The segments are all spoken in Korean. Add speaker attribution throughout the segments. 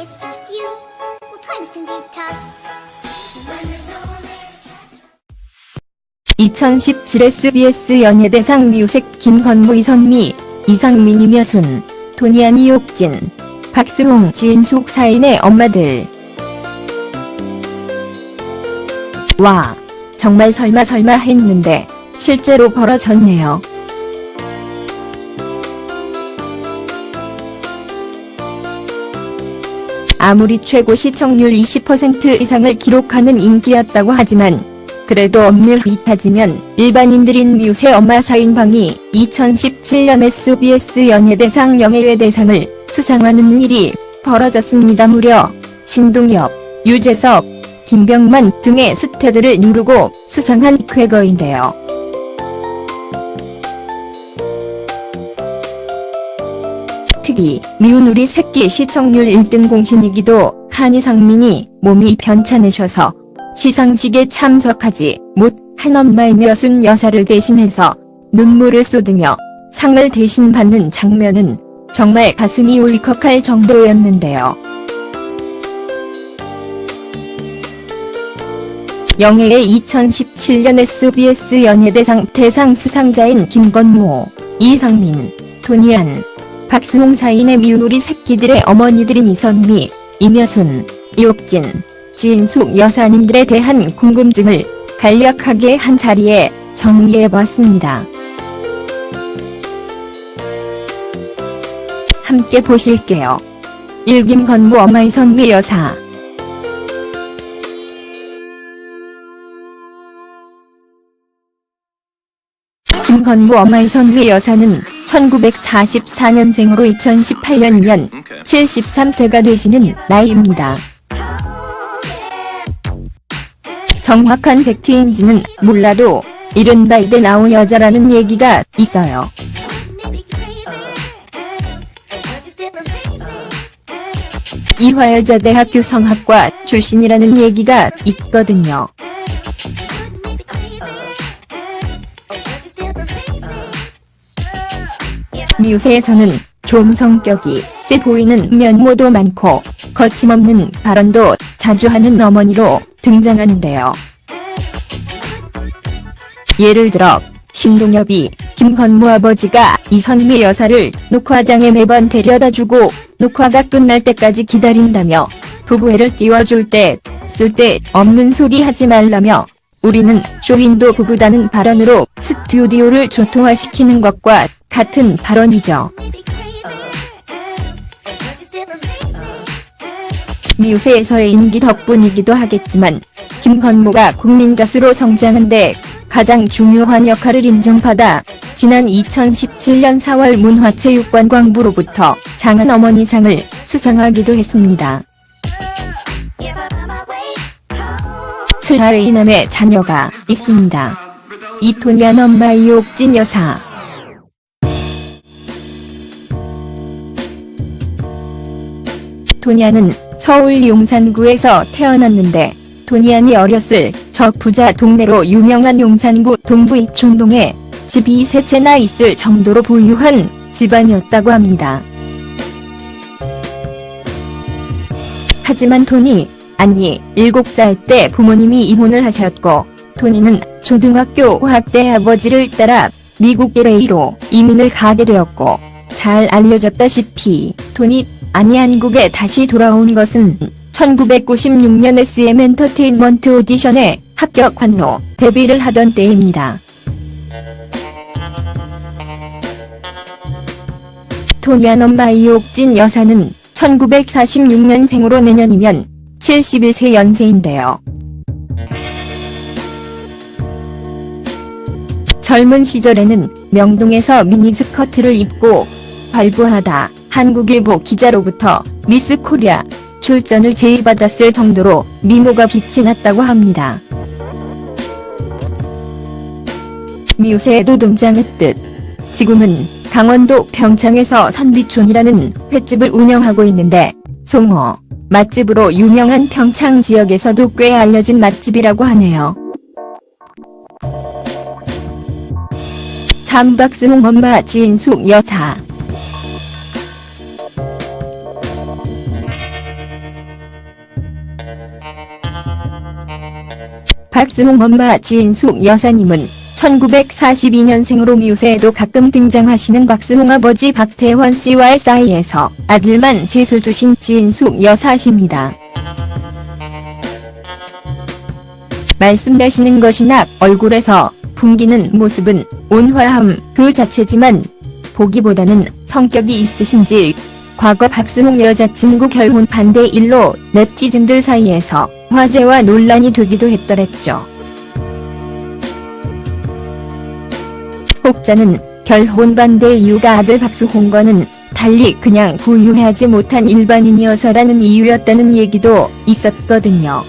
Speaker 1: it's just you, well, times can be tough. When there's no one there.
Speaker 2: 2017 SBS 연예대상 미우색 김건모 이선미, 이상민 이며 순, 도니안 이 옥진, 박수홍 지인숙 사인의 엄마들. 와, 정말 설마 설마 했는데 실제로 벌어졌네요. 아무리 최고 시청률 20% 이상을 기록하는 인기였다고 하지만 그래도 엄밀히 따지면 일반인들인 미우새 엄마 사인방이 2017년 SBS 연예대상 영예외대상을 수상하는 일이 벌어졌습니다. 무려 신동엽, 유재석, 김병만 등의 스태들을 누르고 수상한 쾌거인데요. 특히 미운 우리 새끼 시청률 1등 공신이기도 한 이상민이 몸이 편찮으셔서 시상식에 참석하지 못한 엄마의 몇순 여사를 대신해서 눈물을 쏟으며 상을 대신 받는 장면은 정말 가슴이 울컥할 정도였는데요. 영예의 2017년 SBS 연예대상 대상 수상자인 김건모, 이상민, 도니안, 박수홍 사인의 미운 우리 새끼들의 어머니들인 이선미, 임여순, 이옥진, 지인숙 여사님들에 대한 궁금증을 간략하게 한 자리에 정리해봤습니다. 함께 보실게요. 1. 김건모 엄마 이선미 여사 김건모 엄마 이선미 여사는 1944년생으로 2018년이면 73세가 되시는 나이입니다. 정확한 팩트인지는 몰라도 이른바 이대 나온 여자라는 얘기가 있어요. 이화여자대학교 성악과 출신이라는 얘기가 있거든요. 미우새에서는 좀 성격이 세 보이는 면모도 많고 거침없는 발언도 자주 하는 어머니로 등장하는데요. 예를 들어 신동엽이 김건모 아버지가 이선미 여사를 녹화장에 매번 데려다주고 녹화가 끝날 때까지 기다린다며 부부애를 띄워줄 때 쓸데 없는 소리 하지 말라며 우리는 쇼윈도 부부다는 발언으로 스튜디오를 조통화시키는 것과 같은 발언이죠. 미우새에서의 인기 덕분이기도 하겠지만 김건모가 국민 가수로 성장한데 가장 중요한 역할을 인정받아 지난 2017년 4월 문화체육관광부로부터 장한 어머니상을 수상하기도 했습니다. 슬하의 이남의 자녀가 있습니다. 이토니안 엄마 이옥진 여사 도니안은 서울 용산구에서 태어났는데 도니안이 어렸을 적 부자 동네로 유명한 용산구 동부 이촌동에 집이 세 채나 있을 정도로 부유한 집안이었다고 합니다. 하지만 토니, 아니 7살 때 부모님이 이혼을 하셨고 토니는 초등학교 어학 때 아버지를 따라 미국 LA로 이민을 가게 되었고 잘 알려졌다시피 토니 아니 한국에 다시 돌아온 것은 1996년 SM 엔터테인먼트 오디션에 합격한 후 데뷔를 하던 때입니다. 토니안 엄마 이옥진 여사는 1946년생으로 내년이면 71세 연세인데요. 젊은 시절에는 명동에서 미니스커트를 입고 발부하다 한국일보 기자로부터 미스 코리아 출전을 제의받았을 정도로 미모가 빛이 났다고 합니다. 미우새에도 등장했듯 지금은 강원도 평창에서 선비촌이라는 횟집을 운영하고 있는데 송어 맛집으로 유명한 평창 지역에서도 꽤 알려진 맛집이라고 하네요. 삼박스홍 엄마 지인숙 여사 박수홍 엄마 지인숙 여사님은 1942년생으로 미우새에도 가끔 등장하시는 박수홍 아버지 박태원 씨와의 사이에서 아들만 셋을 두신 지인숙 여사십니다. 말씀하시는 것이나 얼굴에서 풍기는 모습은 온화함 그 자체지만 보기보다는 성격이 있으신지 과거 박수홍 여자친구 결혼 반대 일로 네티즌들 사이에서 화제와 논란이 되기도 했더랬죠. 혹자는 결혼 반대 이유가 아들 박수홍과는 달리 그냥 부유하지 못한 일반인이어서라는 이유였다는 얘기도 있었거든요.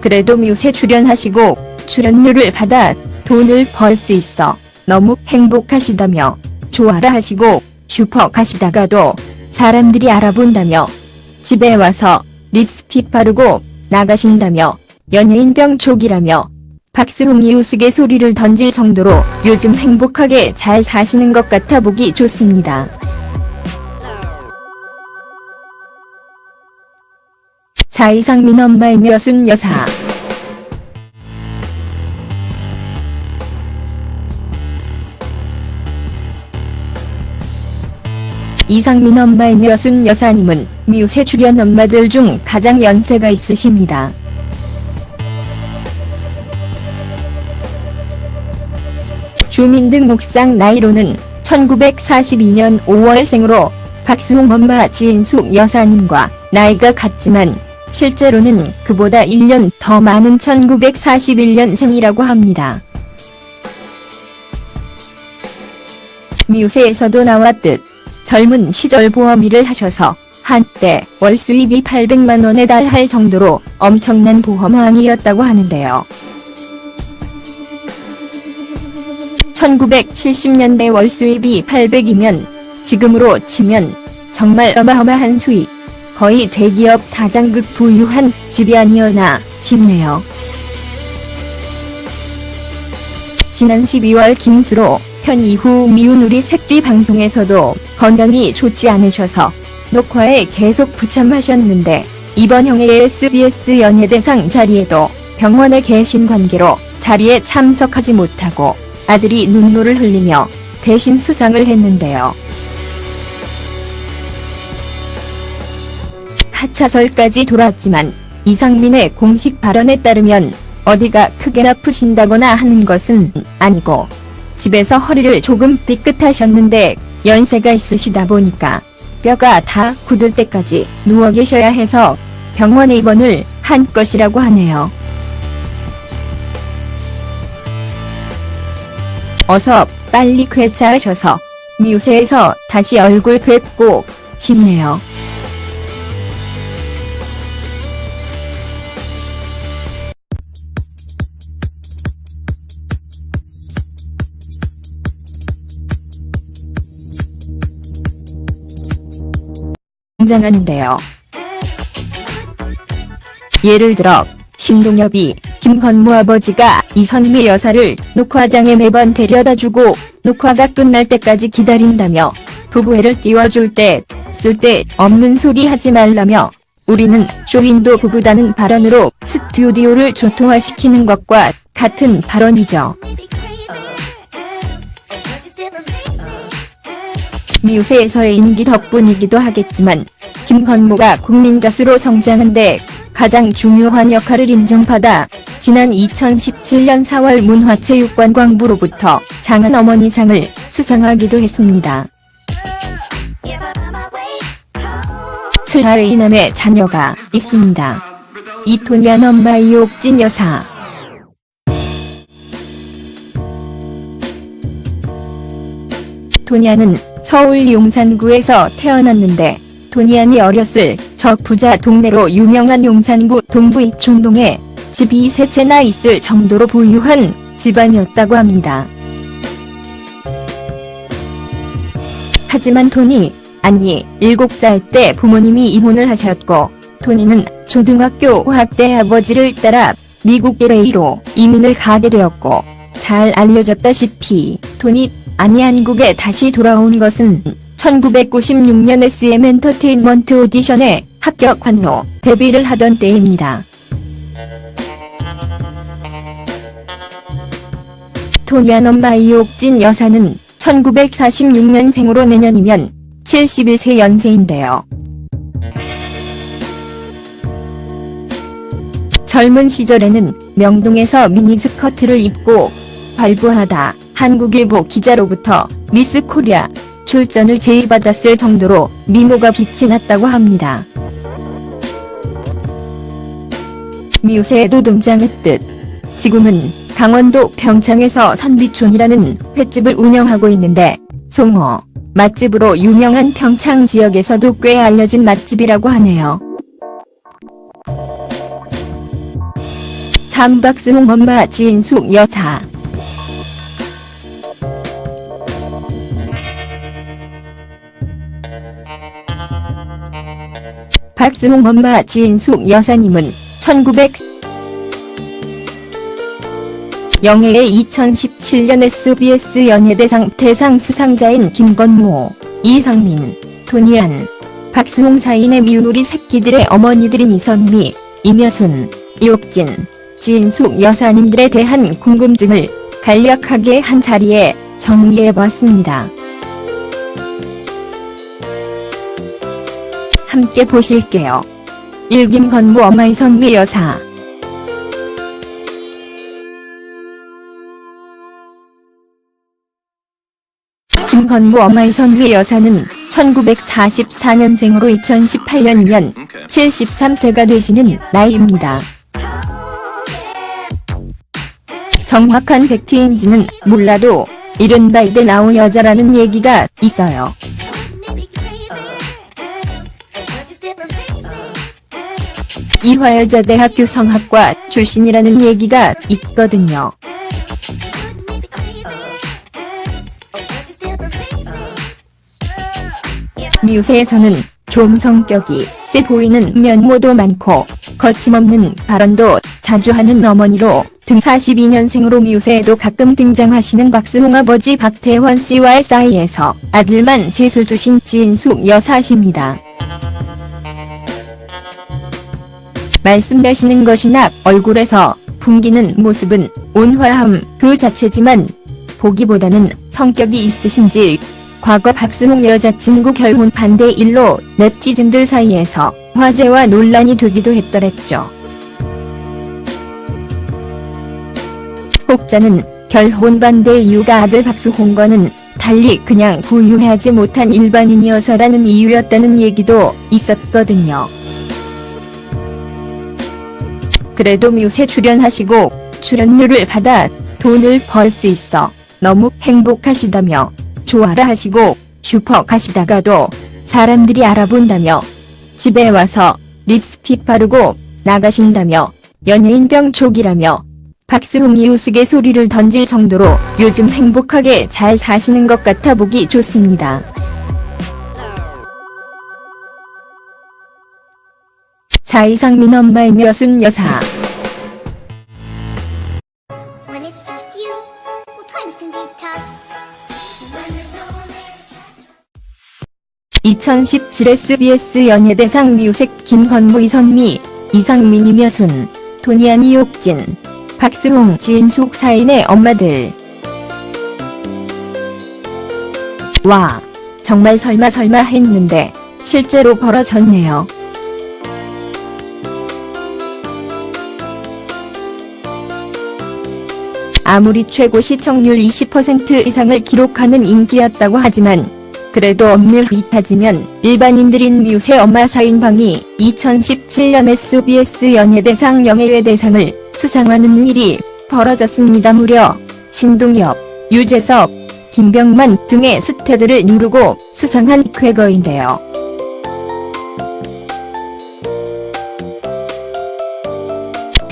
Speaker 2: 그래도 뮤세 출연하시고 출연료를 받아 돈을 벌 수 있어 너무 행복하시다며 좋아라 하시고 슈퍼 가시다가도 사람들이 알아본다며 집에 와서 립스틱 바르고 나가신다며 연예인병 족이라며 박수홍이 우스갯소리를 던질 정도로 요즘 행복하게 잘 사시는 것 같아 보기 좋습니다. 사이상민 엄마의 몇순 여사 이상민 엄마의 몇순 여사님은 미우새 출연 엄마들 중 가장 연세가 있으십니다. 주민등록상 나이로는 1942년 5월 생으로 박수홍 엄마 지인숙 여사님과 나이가 같지만 실제로는 그보다 1년 더 많은 1941년 생이라고 합니다. 미우새에서도 나왔듯 젊은 시절 보험 일을 하셔서 한때 월 수입이 800만 원에 달할 정도로 엄청난 보험왕이었다고 하는데요. 1970년대 월 수입이 800이면 지금으로 치면 정말 어마어마한 수익. 거의 대기업 사장급 부유한 집이 아니었나 싶네요. 지난 12월 김수로 편 이후 미운 우리 새끼 방송에서도 건강이 좋지 않으셔서 녹화에 계속 부참하셨는데 이번 형의 SBS 연예대상 자리에도 병원에 계신 관계로 자리에 참석하지 못하고 아들이 눈물을 흘리며 대신 수상을 했는데요. 하차설까지 돌았지만 이상민의 공식 발언에 따르면 어디가 크게 아프신다거나 하는 것은 아니고 집에서 허리를 조금 삐끗하셨는데 연세가 있으시다 보니까 뼈가 다 굳을 때까지 누워 계셔야 해서 병원에 입원을 한 것이라고 하네요. 어서 빨리 쾌차하셔서 미우새에서 다시 얼굴 뵙고 싶네요. 등장하는데요. 예를 들어 신동엽이 김건모 아버지가 이선미 여사를 녹화장에 매번 데려다주고 녹화가 끝날 때까지 기다린다며 부부애를 띄워줄 때 쓸데 없는 소리 하지 말라며 우리는 쇼윈도 부부다는 발언으로 스튜디오를 조통화시키는 것과 같은 발언이죠. 미우새에서의 인기 덕분이기도 하겠지만 김건모가 국민 가수로 성장한데 가장 중요한 역할을 인정받아 지난 2017년 4월 문화체육관광부로부터 장한 어머니상을 수상하기도 했습니다. 슬하의 이남의 자녀가 있습니다. 이토니안 엄마 이옥진 여사 토니안은 서울 용산구에서 태어났는데 토니안이 어렸을 적 부자 동네로 유명한 용산구 동부 이촌동에 집이 세 채나 있을 정도로 부유한 집안이었다고 합니다. 하지만 토니, 아니 7살 때 부모님이 이혼을 하셨고 토니는 초등학교 학대 아버지를 따라 미국 LA로 이민을 가게 되었고 잘 알려졌다시피 토니 아니 한국에 다시 돌아온 것은 1996년 SM 엔터테인먼트 오디션에 합격한 후 데뷔를 하던 때입니다. 토니안 엄마 이옥진 여사는 1946년생으로 내년이면 71세 연세인데요. 젊은 시절에는 명동에서 미니스커트를 입고 발부하다 한국일보 기자로부터 미스 코리아 출전을 제의받았을 정도로 미모가 빛이 났다고 합니다. 미우새에도 등장했듯 지금은 강원도 평창에서 선비촌이라는 횟집을 운영하고 있는데 송어 맛집으로 유명한 평창 지역에서도 꽤 알려진 맛집이라고 하네요. 삼박스홍 엄마 지인숙 여사 박수홍 엄마 지인숙 여사님은 1900 영예의 2017년 SBS 연예대상 대상 수상자인 김건모, 이상민, 도니안, 박수홍 사인의 미우누리 새끼들의 어머니들인 이선미, 임여순, 이옥진, 지인숙 여사님들에 대한 궁금증을 간략하게 한 자리에 정리해봤습니다. 함께 보실게요. 일김건모 엄마 이선미 여사 김건모 엄마 이선미 여사는 1944년생으로 2018년이면 73세가 되시는 나이입니다. 정확한 팩트인지는 몰라도 이른바 이대 나온 여자라는 얘기가 있어요. 이화여자대학교 성악과 출신이라는 얘기가 있거든요. 미우새에서는 좀 성격이 세 보이는 면모도 많고 거침없는 발언도 자주 하는 어머니로 등 42년생으로 미우새에도 가끔 등장하시는 박수홍 아버지 박태원 씨와의 사이에서 아들만 셋을 두신 지인숙 여사십니다. 말씀하시는 것이나 얼굴에서 풍기는 모습은 온화함 그 자체지만 보기보다는 성격이 있으신지 과거 박수홍 여자친구 결혼 반대 일로 네티즌들 사이에서 화제와 논란이 되기도 했더랬죠. 혹자는 결혼 반대 이유가 아들 박수홍과는 달리 그냥 부유하지 못한 일반인이어서라는 이유였다는 얘기도 있었거든요. 그래도 뮤세 출연하시고 출연료를 받아 돈을 벌 수 있어 너무 행복하시다며 좋아라 하시고 슈퍼 가시다가도 사람들이 알아본다며 집에 와서 립스틱 바르고 나가신다며 연예인병 족이라며 박수홍이 우스갯소리를 던질 정도로 요즘 행복하게 잘 사시는 것 같아 보기 좋습니다. 사이상민 엄마의 묘순 여사
Speaker 1: When it's just you, well, times can be tough. When there's no one there.
Speaker 2: 2017 SBS 연예대상 미우색 김건모 이선미, 이상민 이묘순, 도니안 이옥진, 박수홍 진숙 사인의 엄마들. 와, 정말 설마 설마 했는데 실제로 벌어졌네요. 아무리 최고 시청률 20% 이상을 기록하는 인기였다고 하지만 그래도 엄밀히 따지면 일반인들인 뮤세 엄마 사인방이 2017년 SBS 연예대상 영예외대상을 수상하는 일이 벌어졌습니다. 무려 신동엽, 유재석, 김병만 등의 스태들을 누르고 수상한 쾌거인데요.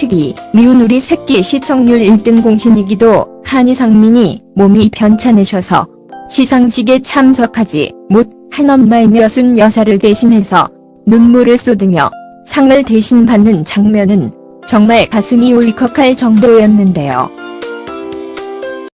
Speaker 2: 특히 미운 우리 새끼 시청률 1등 공신이기도 한 이상민이 몸이 편찮으셔서 시상식에 참석하지 못한 엄마의 묘순 여사를 대신해서 눈물을 쏟으며 상을 대신 받는 장면은 정말 가슴이 울컥할 정도였는데요.